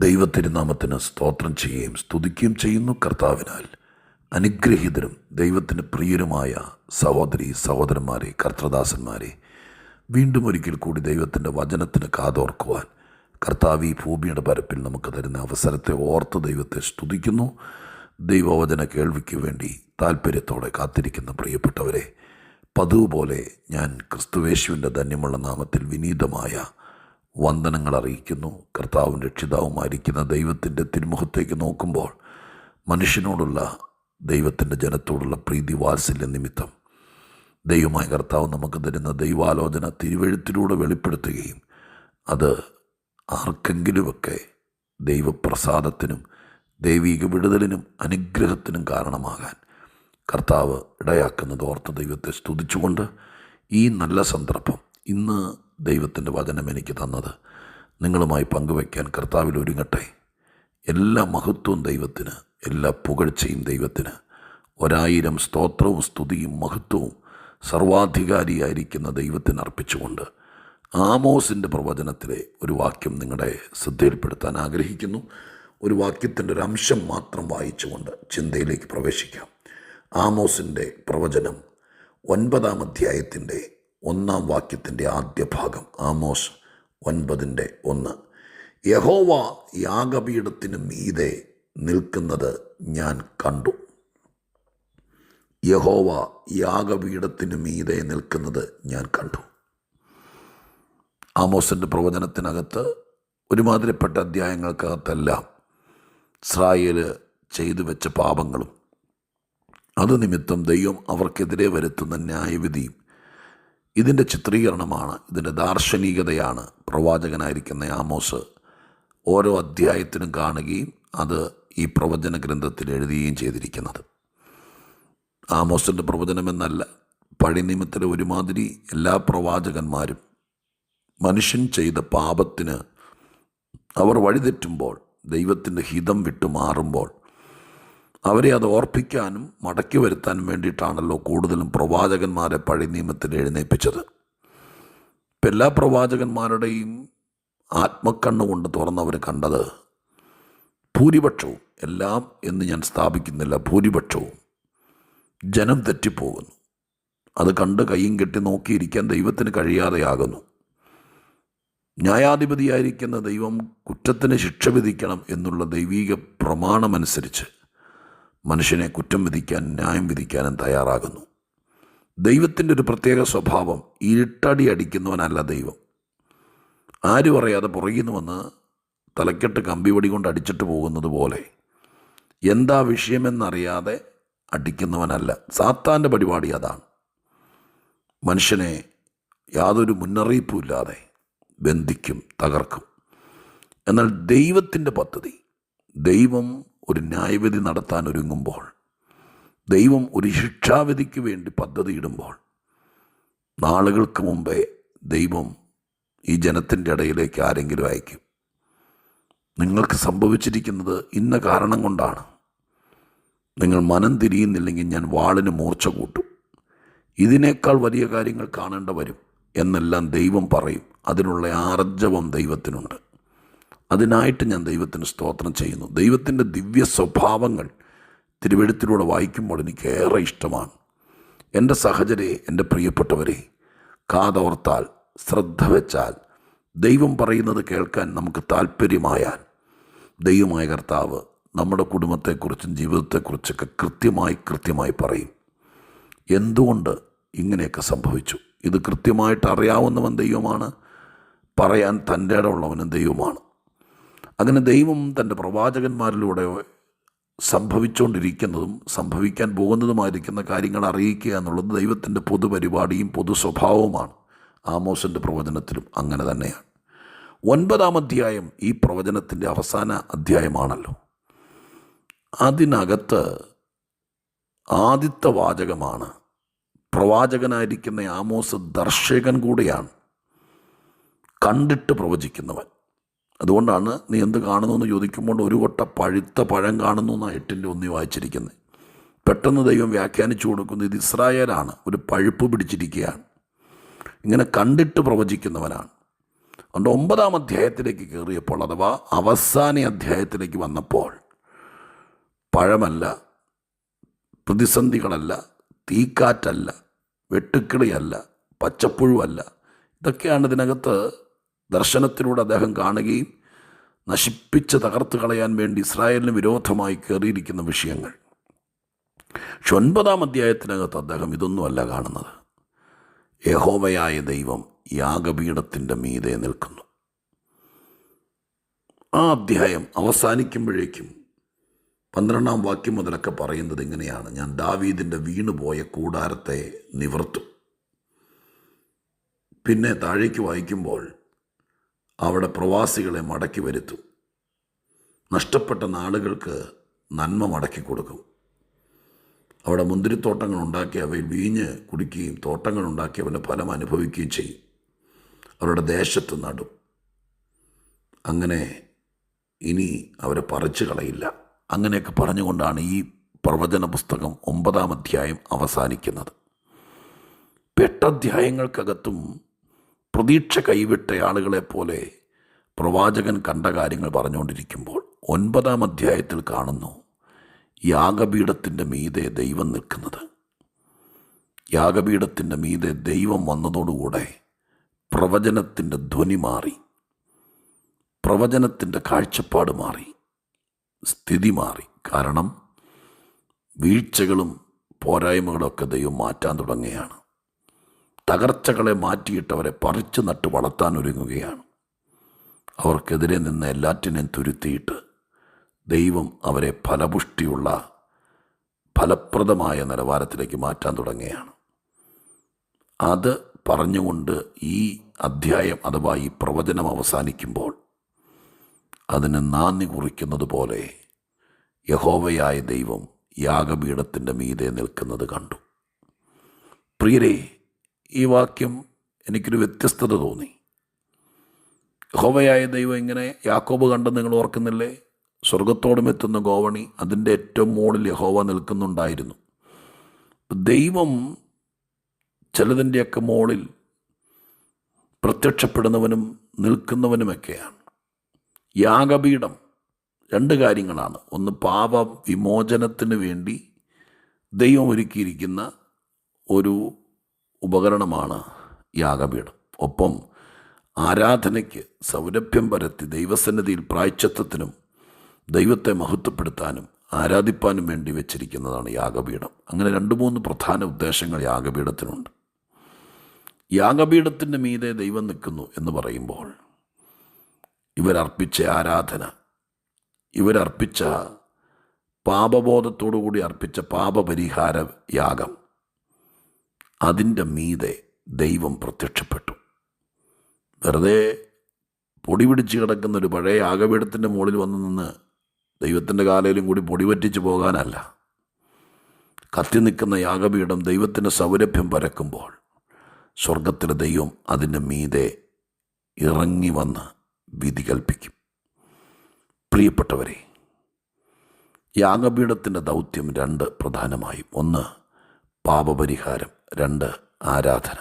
ദൈവത്തിരുനാമത്തിന് സ്തോത്രം ചെയ്യുകയും സ്തുതിക്കുകയും ചെയ്യുന്നു കർത്താവിനാൽ. അനുഗ്രഹീതരും ദൈവത്തിന് പ്രിയരുമായ സഹോദരി സഹോദരന്മാരെ കർത്തദാസന്മാരെ വീണ്ടും ഒരിക്കൽ കൂടി ദൈവത്തിന്റെ വചനത്തിന് കാതോർക്കുവാൻ കർത്താവ് ഈ ഭൂമിയുടെ പരപ്പിൽ നമുക്ക് തരുന്ന അവസരത്തെ ഓർത്ത് ദൈവത്തെ സ്തുതിക്കുന്നു. ദൈവവചന കേൾവിക്ക് വേണ്ടി താല്പര്യത്തോടെ കാത്തിരിക്കുന്ന പ്രിയപ്പെട്ടവരെ പതിവ് പോലെ ഞാൻ ക്രിസ്തുവേശുവിന്റെ ധന്യമുള്ള നാമത്തിൽ വിനീതമായ വന്ദനങ്ങൾ അറിയിക്കുന്നു. കർത്താവും രക്ഷിതാവുമായിരിക്കുന്ന ദൈവത്തിന്റെ തിരുമുഖത്തേക്ക് നോക്കുമ്പോൾ മനുഷ്യനോടുള്ള ദൈവത്തിന്റെ ജനത്തോടുള്ള പ്രീതി വാത്സല്യ നിമിത്തം ദൈവമായ കർത്താവ് നമുക്ക് തരുന്ന ദൈവാലോചന തിരുവഴുത്തിലൂടെ വെളിപ്പെടുത്തുകയും അത് ആർക്കെങ്കിലുമൊക്കെ ദൈവപ്രസാദത്തിനും ദൈവിക വിടുതലിനും അനുഗ്രഹത്തിനും കാരണമാകാൻ കർത്താവ് ഇടയാക്കുന്നത് ഓർത്ത ദൈവത്തെ സ്തുതിച്ചുകൊണ്ട് ഈ നല്ല സന്ദർഭം ഇന്ന് ദൈവത്തിന്റെ വചനം എനിക്ക് തന്നത്. നിങ്ങളുമായി പങ്കുവയ്ക്കാൻ കർത്താവിൽ ഒരുങ്ങട്ടെ. എല്ലാ മഹത്വവും ദൈവത്തിന് എല്ലാ പുകഴ്ചയും ദൈവത്തിന് ഒരായിരം സ്തോത്രവും സ്തുതിയും മഹത്വവും സർവാധികാരിയായിരിക്കുന്ന ദൈവത്തിന് അർപ്പിച്ചുകൊണ്ട് ആമോസിന്റെ പ്രവചനത്തിലെ ഒരു വാക്യം നിങ്ങളുടെ ശ്രദ്ധയിൽപ്പെടുത്താൻ ആഗ്രഹിക്കുന്നു. ഒരു വാക്യത്തിന്റെ ഒരു അംശം മാത്രം വായിച്ചുകൊണ്ട് ചിന്തയിലേക്ക് പ്രവേശിക്കാം. ആമോസിന്റെ പ്രവചനം ഒൻപതാം അധ്യായത്തിന്റെ ഒന്നാം വാക്യത്തിന്റെ ആദ്യ ഭാഗം ആമോസ് ഒൻപതിന്റെ ഒന്ന്. യഹോവ യാഗപീഠത്തിന് മീതെ നിൽക്കുന്നത് ഞാൻ കണ്ടു. യഹോവ യാഗപീഠത്തിന് മീതെ നിൽക്കുന്നത് ഞാൻ കണ്ടു. ആമോസിന്റെ പ്രവചനത്തിനകത്ത് ഒരുമാതിരിപ്പെട്ട അധ്യായങ്ങൾക്കകത്തെല്ലാം ഇസ്രായേൽ ചെയ്തു വെച്ച പാപങ്ങളും അത് നിമിത്തം ദൈവം അവർക്കെതിരെ വരുത്തുന്ന ന്യായവിധിയും ഇതിന്റെ ചിത്രീകരണമാണ് ഇതിന്റെ ദാർശനികതയാണ് പ്രവാചകനായിരിക്കുന്ന ആമോസ് ഓരോ അധ്യായത്തിനും കാണുകയും അത് ഈ പ്രവചന ഗ്രന്ഥത്തിൽ എഴുതുകയും ചെയ്തിരിക്കുന്നത്. ആമോസിന്റെ പ്രവചനമെന്നല്ല പഴയ നിയമത്തിലെ ഒരുമാതിരി എല്ലാ പ്രവാചകന്മാരും മനുഷ്യൻ ചെയ്ത പാപത്തിന് അവർ വഴിതെറ്റുമ്പോൾ ദൈവത്തിന്റെ ഹിതം വിട്ടു മാറുമ്പോൾ അവരെ അത് ഓർപ്പിക്കാനും മടക്കി വരുത്താനും വേണ്ടിയിട്ടാണല്ലോ കൂടുതലും പ്രവാചകന്മാരെ പഴയ നിയമത്തിൽ എഴുന്നേൽപ്പിച്ചത് ഇപ്പം എല്ലാ പ്രവാചകന്മാരുടെയും ആത്മക്കണ്ണുകൊണ്ട് തുറന്നവർ കണ്ടത് ഭൂരിപക്ഷവും എല്ലാം എന്ന് ഞാൻ സ്ഥാപിക്കുന്നില്ല ഭൂരിപക്ഷവും ജനം തെറ്റിപ്പോകുന്നു. അത് കണ്ട് കൈയും കെട്ടി നോക്കിയിരിക്കാൻ ദൈവത്തിന് കഴിയാതെയാകുന്നു. ന്യായാധിപതിയായിരിക്കുന്ന ദൈവം കുറ്റത്തിന് ശിക്ഷ വിധിക്കണം എന്നുള്ള ദൈവീക പ്രമാണമനുസരിച്ച് മനുഷ്യനെ കുറ്റം വിധിക്കാൻ ന്യായം വിധിക്കാനും തയ്യാറാകുന്നു. ദൈവത്തിന്റെ ഒരു പ്രത്യേക സ്വഭാവം ഇരുട്ടടി അടിക്കുന്നവനല്ല ദൈവം. ആരും അറിയാതെ പുറകിൽ നിന്ന് വന്ന് തലക്കെട്ട് കമ്പിവടി കൊണ്ട് അടിച്ചിട്ട് പോകുന്നത് പോലെ എന്താ വിഷയമെന്നറിയാതെ അടിക്കുന്നവനല്ല. സാത്താന്റെ പരിപാടി അതാണ്. മനുഷ്യനെ യാതൊരു മുന്നറിയിപ്പുമില്ലാതെ ബന്ധിക്കും തകർക്കും. എന്നാൽ ദൈവത്തിന്റെ പദ്ധതി ദൈവം ഒരു ന്യായവിധി നടത്താൻ ഒരുങ്ങുമ്പോൾ ദൈവം ഒരു ശിക്ഷാവിധിക്ക് വേണ്ടി പദ്ധതിയിടുമ്പോൾ നാളുകൾക്ക് മുമ്പേ ദൈവം ഈ ജനത്തിന്റെ ഇടയിലേക്ക് ആരെങ്കിലും അയക്കും. നിങ്ങൾക്ക് സംഭവിച്ചിരിക്കുന്നത് ഇന്ന കാരണം കൊണ്ടാണ്. നിങ്ങൾ മനം തിരിയുന്നില്ലെങ്കിൽ ഞാൻ വാളിന് മൂർച്ച കൂട്ടും. ഇതിനേക്കാൾ വലിയ കാര്യങ്ങൾ കാണേണ്ട വരും എന്നെല്ലാം ദൈവം പറയും. അതിനുള്ള ആർജവം ദൈവത്തിനുണ്ട്. അതിനായിട്ട് ഞാൻ ദൈവത്തിന് സ്തോത്രം ചെയ്യുന്നു. ദൈവത്തിന്റെ ദിവ്യ സ്വഭാവങ്ങൾ തിരുവെഴുത്തിലൂടെ വായിക്കുമ്പോൾ എനിക്ക് ഏറെ ഇഷ്ടമാണ്. എന്റെ സഹചരെ എന്റെ പ്രിയപ്പെട്ടവരെ കാതോർത്താൽ ശ്രദ്ധ വെച്ചാൽ ദൈവം പറയുന്നത് കേൾക്കാൻ നമുക്ക് താല്പര്യമായാൽ ദൈവമായ കർത്താവ് നമ്മുടെ കുടുംബത്തെക്കുറിച്ചും ജീവിതത്തെക്കുറിച്ചൊക്കെ കൃത്യമായി കൃത്യമായി പറയും. എന്തുകൊണ്ട് ഇങ്ങനെയൊക്കെ സംഭവിച്ചു? ഇത് കൃത്യമായിട്ട് അറിയാവുന്നവൻ ദൈവമാണ് പറയാൻ തന്റെ ഇടമുള്ളവനും ദൈവമാണ്. അങ്ങനെ ദൈവം തന്റെ പ്രവാചകന്മാരിലൂടെ സംഭവിച്ചുകൊണ്ടിരിക്കുന്നതും സംഭവിക്കാൻ പോകുന്നതുമായിരിക്കുന്ന കാര്യങ്ങൾ അറിയിക്കുക എന്നുള്ളത് ദൈവത്തിന്റെ പൊതുപരിപാടിയും പൊതു സ്വഭാവവുമാണ് ആമോസിന്റെ പ്രവചനത്തിലും അങ്ങനെ തന്നെയാണ്. ഒൻപതാം അധ്യായം ഈ പ്രവചനത്തിന്റെ അവസാന അധ്യായമാണല്ലോ. അതിനകത്ത് ആദ്യത്തെ വാചകമാണ്. പ്രവാചകനായിരിക്കുന്ന ആമോസ് ദർശകൻ കൂടെയാണ്. കണ്ടിട്ട് പ്രവചിക്കുന്നവൻ. അതുകൊണ്ടാണ് നീ എന്ത് കാണുന്നു എന്ന് ചോദിക്കുമ്പോൾ ഒരു കൊട്ട പഴുത്ത പഴം കാണുന്നു എന്നാണ് എട്ടിന്റെ ഒന്നി വായിച്ചിരിക്കുന്നത്. പെട്ടെന്ന് ദൈവം വ്യാഖ്യാനിച്ചു കൊടുക്കുന്നത് ഇത് ഇസ്രായേലാണ് ഒരു പഴുപ്പ് പിടിച്ചിരിക്കുകയാണ്. ഇങ്ങനെ കണ്ടിട്ട് പ്രവചിക്കുന്നവനാണ്. അതുകൊണ്ട് ഒമ്പതാം അധ്യായത്തിലേക്ക് കയറിയപ്പോൾ അഥവാ അവസാന അധ്യായത്തിലേക്ക് വന്നപ്പോൾ പഴമല്ല പ്രതിസന്ധികളല്ല തീക്കാറ്റല്ല വെട്ടുക്കിളിയല്ല പച്ചപ്പുഴുവല്ല ഇതൊക്കെയാണ് ഇതിനകത്ത് ദർശനത്തിലൂടെ അദ്ദേഹം കാണുകയും നശിപ്പിച്ച് തകർത്ത് കളയാൻ വേണ്ടി ഇസ്രായേലിന് വിരോധമായി കയറിയിരിക്കുന്ന വിഷയങ്ങൾ. പക്ഷെ ഒൻപതാം അധ്യായത്തിനകത്ത് അദ്ദേഹം ഇതൊന്നുമല്ല കാണുന്നത്. യഹോവയായ ദൈവം യാഗപീഠത്തിന്റെ മീതെ നിൽക്കുന്നു. ആ അധ്യായം അവസാനിക്കുമ്പോഴേക്കും പന്ത്രണ്ടാം വാക്യം മുതലൊക്കെ പറയുന്നത് ഇങ്ങനെയാണ്. ഞാൻ ദാവീദിന്റെ വീണുപോയ കൂടാരത്തെ നിവർത്തും. പിന്നെ താഴേക്ക് വായിക്കുമ്പോൾ അവിടെ പ്രവാസികളെ മടക്കി വരുത്തും. നഷ്ടപ്പെട്ട നാളുകൾക്ക് നന്മ മടക്കി കൊടുക്കും. അവിടെ മുന്തിരിത്തോട്ടങ്ങൾ ഉണ്ടാക്കി അവയിൽ വീഞ്ഞ് കുടിക്കുകയും തോട്ടങ്ങൾ ഉണ്ടാക്കി അവന്റെ ഫലം അനുഭവിക്കുകയും ചെയ്യും. അവരുടെ ദേശത്ത് നടും. അങ്ങനെ ഇനി അവരെ പറിച്ചു കളയില്ല. അങ്ങനെയൊക്കെ പറഞ്ഞുകൊണ്ടാണ് ഈ പ്രവചന പുസ്തകം ഒമ്പതാം അധ്യായം അവസാനിക്കുന്നത്. എട്ടധ്യായങ്ങൾക്കകത്തും പ്രതീക്ഷ കൈവിട്ട ആളുകളെപ്പോലെ പ്രവാചകൻ കണ്ട കാര്യങ്ങൾ പറഞ്ഞുകൊണ്ടിരിക്കുമ്പോൾ ഒൻപതാം അധ്യായത്തിൽ കാണുന്നു യാഗപീഠത്തിന്റെ മീതെ ദൈവം നിൽക്കുന്നത്. യാഗപീഠത്തിന്റെ മീതെ ദൈവം വന്നതോടുകൂടെ പ്രവചനത്തിന്റെ ധ്വനി മാറി പ്രവചനത്തിന്റെ കാഴ്ചപ്പാട് മാറി സ്ഥിതി മാറി. കാരണം വീഴ്ചകളും പോരായ്മകളൊക്കെ ദൈവം മാറ്റാൻ തുടങ്ങുകയാണ്. തകർച്ചകളെ മാറ്റിയിട്ടവരെ പറിച്ചു നട്ട് വളർത്താൻ ഒരുങ്ങുകയാണ്. അവർക്കെതിരെ നിന്ന് എല്ലാറ്റിനെയും തുരുത്തിയിട്ട് ദൈവം അവരെ ഫലപുഷ്ടിയുള്ള ഫലപ്രദമായ നിലവാരത്തിലേക്ക് മാറ്റാൻ തുടങ്ങുകയാണ്. അത് പറഞ്ഞുകൊണ്ട് ഈ അധ്യായം അഥവാ ഈ പ്രവചനം അവസാനിക്കുമ്പോൾ അതിന് നാന്ദി കുറിക്കുന്നത് പോലെ യഹോവയായ ദൈവം യാഗപീഠത്തിന്റെ മീതെ നിൽക്കുന്നത് കണ്ടു. പ്രിയരെ ഈ വാക്യം എനിക്കൊരു വ്യത്യസ്തത തോന്നി. ഹോവയായ ദൈവം ഇങ്ങനെ യാക്കോബ് കണ്ടെന്ന് നിങ്ങൾ ഓർക്കുന്നില്ലേ? സ്വർഗത്തോടും എത്തുന്ന ഗോവണി അതിന്റെ ഏറ്റവും മുകളിൽ യഹോവ നിൽക്കുന്നുണ്ടായിരുന്നു. ദൈവം ചിലതിന്റെയൊക്കെ മുകളിൽ പ്രത്യക്ഷപ്പെടുന്നവനും നിൽക്കുന്നവനുമൊക്കെയാണ്. യാഗപീഠം രണ്ട് കാര്യങ്ങളാണ്. ഒന്ന് പാപ വിമോചനത്തിന് വേണ്ടി ദൈവം ഒരുക്കിയിരിക്കുന്ന ഒരു ഉപകരണമാണ് യാഗപീഠം. ഒപ്പം ആരാധനയ്ക്ക് സൗരഭ്യം പരത്തി ദൈവസന്നിധിയിൽ പ്രായച്ചത്വത്തിനും ദൈവത്തെ മഹത്വപ്പെടുത്താനും ആരാധിപ്പാനും വേണ്ടി വെച്ചിരിക്കുന്നതാണ് യാഗപീഠം. അങ്ങനെ രണ്ട് മൂന്ന് പ്രധാന ഉദ്ദേശങ്ങൾ യാഗപീഠത്തിനുണ്ട്. യാഗപീഠത്തിന്റെ മീതെ ദൈവം നിൽക്കുന്നു എന്ന് പറയുമ്പോൾ ഇവരർപ്പിച്ച ആരാധന ഇവരർപ്പിച്ച പാപബോധത്തോടു കൂടി അർപ്പിച്ച പാപപരിഹാര യാഗം അതിന്റെ മീതെ ദൈവം പ്രത്യക്ഷപ്പെട്ടു. വെറുതെ പൊടി പിടിച്ച് കിടക്കുന്ന ഒരു പഴയ ആകപീഠത്തിന്റെ മുകളിൽ വന്ന് നിന്ന് ദൈവത്തിന്റെ കാലയിലും കൂടി പൊടി പറ്റിച്ച് പോകാനല്ല. കത്തി നിൽക്കുന്ന യാഗപീഠം ദൈവത്തിന്റെ സൗരഭ്യം പരക്കുമ്പോൾ സ്വർഗത്തിലെ ദൈവം അതിന്റെ മീതെ ഇറങ്ങി വന്ന് വിധി കൽപ്പിക്കും. പ്രിയപ്പെട്ടവരെ യാഗപീഠത്തിന്റെ ദൗത്യം രണ്ട് പ്രധാനമായും. ഒന്ന് പാപപരിഹാരം. രണ്ട് ആരാധന.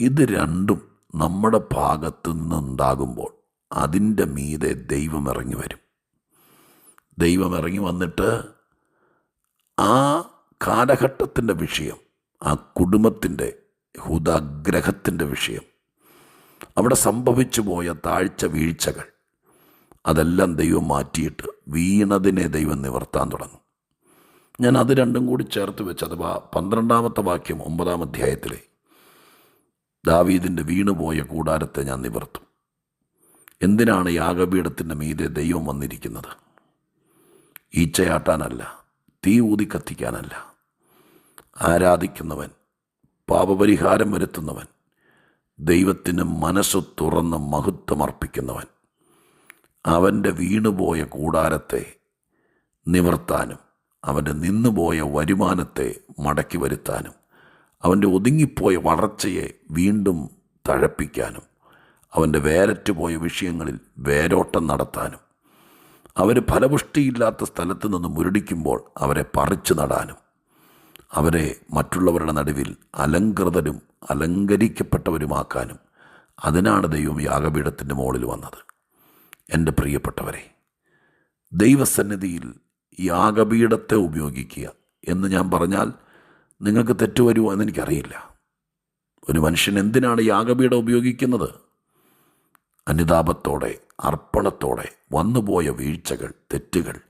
ഇത് രണ്ടും നമ്മുടെ ഭാഗത്തു നിന്നുണ്ടാകുമ്പോൾ അതിന്റെ മീതെ ദൈവം ഇറങ്ങി വരും. ദൈവം ഇറങ്ങി വന്നിട്ട് ആ കാലഘട്ടത്തിന്റെ വിഷയം ആ കുടുംബത്തിന്റെ ഹുദാഗ്രഹത്തിന്റെ വിഷയം അവിടെ സംഭവിച്ചു പോയ താഴ്ച വീഴ്ചകൾ അതെല്ലാം ദൈവം മാറ്റിയിട്ട് വീണതിനെ ദൈവം നിവർത്താൻ തുടങ്ങും. ഞാൻ അത് രണ്ടും കൂടി ചേർത്ത് വെച്ച് അഥവാ പന്ത്രണ്ടാമത്തെ വാക്യം ഒമ്പതാം അധ്യായത്തിലെ ദാവീദിന്റെ വീണുപോയ കൂടാരത്തെ ഞാൻ നിവർത്തും. എന്തിനാണ് യാഗപീഠത്തിന്റെ മീതെ ദൈവം വന്നിരിക്കുന്നത്? ഈച്ചയാട്ടാനല്ല തീ ഊതി കത്തിക്കാനല്ല. ആരാധിക്കുന്നവൻ പാപപരിഹാരം വരുത്തുന്നവൻ ദൈവത്തിന് മനസ്സ് തുറന്ന് മഹത്വമർപ്പിക്കുന്നവൻ അവന്റെ വീണുപോയ കൂടാരത്തെ നിവർത്താനും അവന്റെ നിന്നുപോയ വരുമാനത്തെ മടക്കി വരുത്താനും അവന്റെ ഒതുങ്ങിപ്പോയ വളർച്ചയെ വീണ്ടും തഴപ്പിക്കാനും അവന്റെ വേരറ്റുപോയ വിഷയങ്ങളിൽ വേരോട്ടം നടത്താനും അവർ ഫലപുഷ്ടിയില്ലാത്ത സ്ഥലത്ത് നിന്ന് മുരടിക്കുമ്പോൾ അവരെ പറിച്ചു നടാനും അവരെ മറ്റുള്ളവരുടെ നടുവിൽ അലങ്കൃതരും അലങ്കരിക്കപ്പെട്ടവരുമാക്കാനും അതിനാണ് ദൈവം യാഗപീഠത്തിന്റെ മുകളിൽ വന്നത്. എന്റെ പ്രിയപ്പെട്ടവരെ ദൈവസന്നിധിയിൽ യാഗപീഠത്തെ ഉപയോഗിക്കുക എന്ന് ഞാൻ പറഞ്ഞാൽ നിങ്ങൾക്ക് തെറ്റുവരുമോ എന്ന് എനിക്കറിയില്ല. ഒരു മനുഷ്യൻ എന്തിനാണ് യാഗപീഠം ഉപയോഗിക്കുന്നത്? അനുതാപത്തോടെ അർപ്പണത്തോടെ വന്നുപോയ വീഴ്ചകൾ തെറ്റുകൾ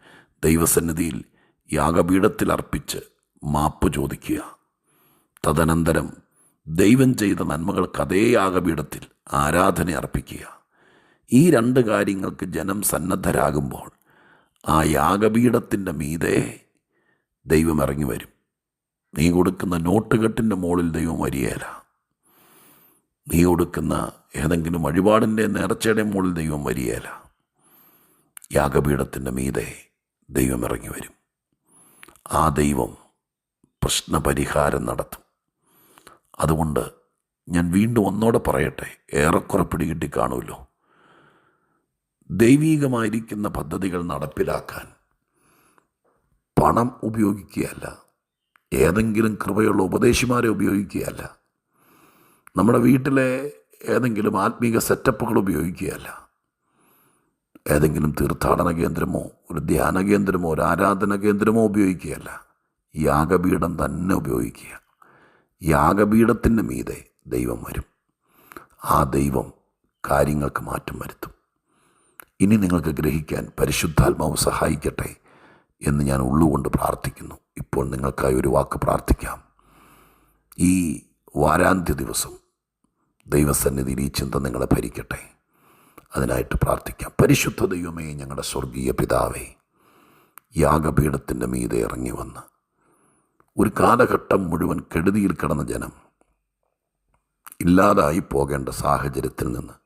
ദൈവസന്നിധിയിൽ യാഗപീഠത്തിൽ അർപ്പിച്ച് മാപ്പ് ചോദിക്കുക. തദനന്തരം ദൈവം ചെയ്ത നന്മകൾക്ക് അതേ യാഗപീഠത്തിൽ ആരാധന അർപ്പിക്കുക. ഈ രണ്ട് കാര്യങ്ങൾക്ക് ജനം സന്നദ്ധരാകുമ്പോൾ ആ യാഗപീഠത്തിന്റെ മീതെ ദൈവം ഇറങ്ങി വരും നീ കൊടുക്കുന്ന നോട്ടുകെട്ടിന്റെ മുകളിൽ ദൈവം വരികയില്ല. നീ കൊടുക്കുന്ന ഏതെങ്കിലും വഴിപാടിന്റെ നേർച്ചയുടെ മുകളിൽ ദൈവം വരികയില്ല. യാഗപീഠത്തിന്റെ മീതെ ദൈവം ഇറങ്ങി വരും ആ ദൈവം പ്രശ്നപരിഹാരം നടത്തും. അതുകൊണ്ട് ഞാൻ വീണ്ടും ഒന്നോടെ പറയട്ടെ ഏറെക്കുറെ പിടികിട്ടി കാണുമല്ലോ. ദൈവീകമായിരിക്കുന്ന പദ്ധതികൾ നടപ്പിലാക്കാൻ പണം ഉപയോഗിക്കുകയല്ല. ഏതെങ്കിലും കൃപയുള്ള ഉപദേശിമാരെ ഉപയോഗിക്കുകയല്ല. നമ്മുടെ വീട്ടിലെ ഏതെങ്കിലും ആത്മീക സെറ്റപ്പുകൾ ഉപയോഗിക്കുകയല്ല. ഏതെങ്കിലും തീർത്ഥാടന കേന്ദ്രമോ ഒരു ധ്യാന കേന്ദ്രമോ ഒരു ആരാധന കേന്ദ്രമോ ഉപയോഗിക്കുകയല്ല. യാഗപീഠം തന്നെ ഉപയോഗിക്കുക. യാഗപീഠത്തിന്റെ മീതെ ദൈവം വരും. ആ ദൈവം കാര്യങ്ങൾക്ക് മാറ്റം വരുത്തും. ഇനി നിങ്ങൾക്ക് ഗ്രഹിക്കാൻ പരിശുദ്ധാത്മാവ് സഹായിക്കട്ടെ എന്ന് ഞാൻ ഉള്ളുകൊണ്ട് പ്രാർത്ഥിക്കുന്നു. ഇപ്പോൾ നിങ്ങൾക്കായി ഒരു വാക്ക് പ്രാർത്ഥിക്കാം. ഈ വാരാന്ത്യ ദിവസം ദൈവസന്നിധിയിൽ ഈ ചിന്ത നിങ്ങളെ ഭരിക്കട്ടെ. അതിനായിട്ട് പ്രാർത്ഥിക്കാം. പരിശുദ്ധ ദൈവമേ ഞങ്ങളുടെ സ്വർഗീയ പിതാവേ യാഗപീഠത്തിന്റെ മീതെ ഇറങ്ങി വന്ന് ഒരു കാലഘട്ടം മുഴുവൻ കെടുതിയിൽ കിടന്ന ജനം ഇല്ലാതായി പോകേണ്ട സാഹചര്യത്തിൽ നിന്ന്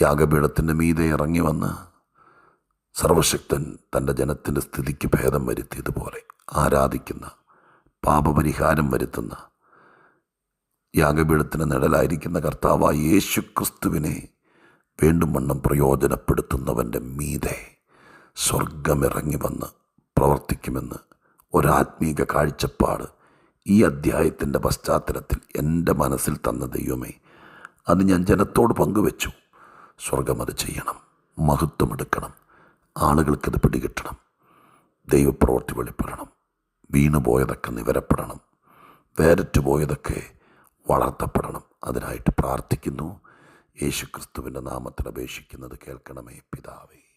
യാഗപീഠത്തിന്റെ മീതെ ഇറങ്ങി വന്ന് സർവശക്തൻ തന്റെ ജനത്തിന്റെ സ്ഥിതിക്ക് ഭേദം വരുത്തിയതുപോലെ ആരാധിക്കുന്ന പാപപരിഹാരം വരുത്തുന്ന യാഗപീഠത്തിന് നിഴലായിരിക്കുന്ന കർത്താവായ യേശു ക്രിസ്തുവിനെ വീണ്ടും വണ്ണം പ്രയോജനപ്പെടുത്തുന്നവന്റെ മീതെ സ്വർഗമിറങ്ങി വന്ന് പ്രവർത്തിക്കുമെന്ന് ഒരാത്മീക കാഴ്ചപ്പാട് ഈ അധ്യായത്തിന്റെ പശ്ചാത്തലത്തിൽ എന്റെ മനസ്സിൽ തന്ന ദൈവമേ അത് ഞാൻ ജനത്തോട് പങ്കുവെച്ചു. സ്വർഗം അത് ചെയ്യണം. മഹത്വമെടുക്കണം ആളുകൾക്കത് പിടികിട്ടണം. ദൈവപ്രവൃത്തി വെളിപ്പെടണം. വീണുപോയതൊക്കെ നിവരപ്പെടണം. വേരറ്റു പോയതൊക്കെ വളർത്തപ്പെടണം. അതിനായിട്ട് പ്രാർത്ഥിക്കുന്നു. യേശുക്രിസ്തുവിന്റെ നാമത്തിൽ അപേക്ഷിക്കുന്നത് കേൾക്കണമേ പിതാവേ.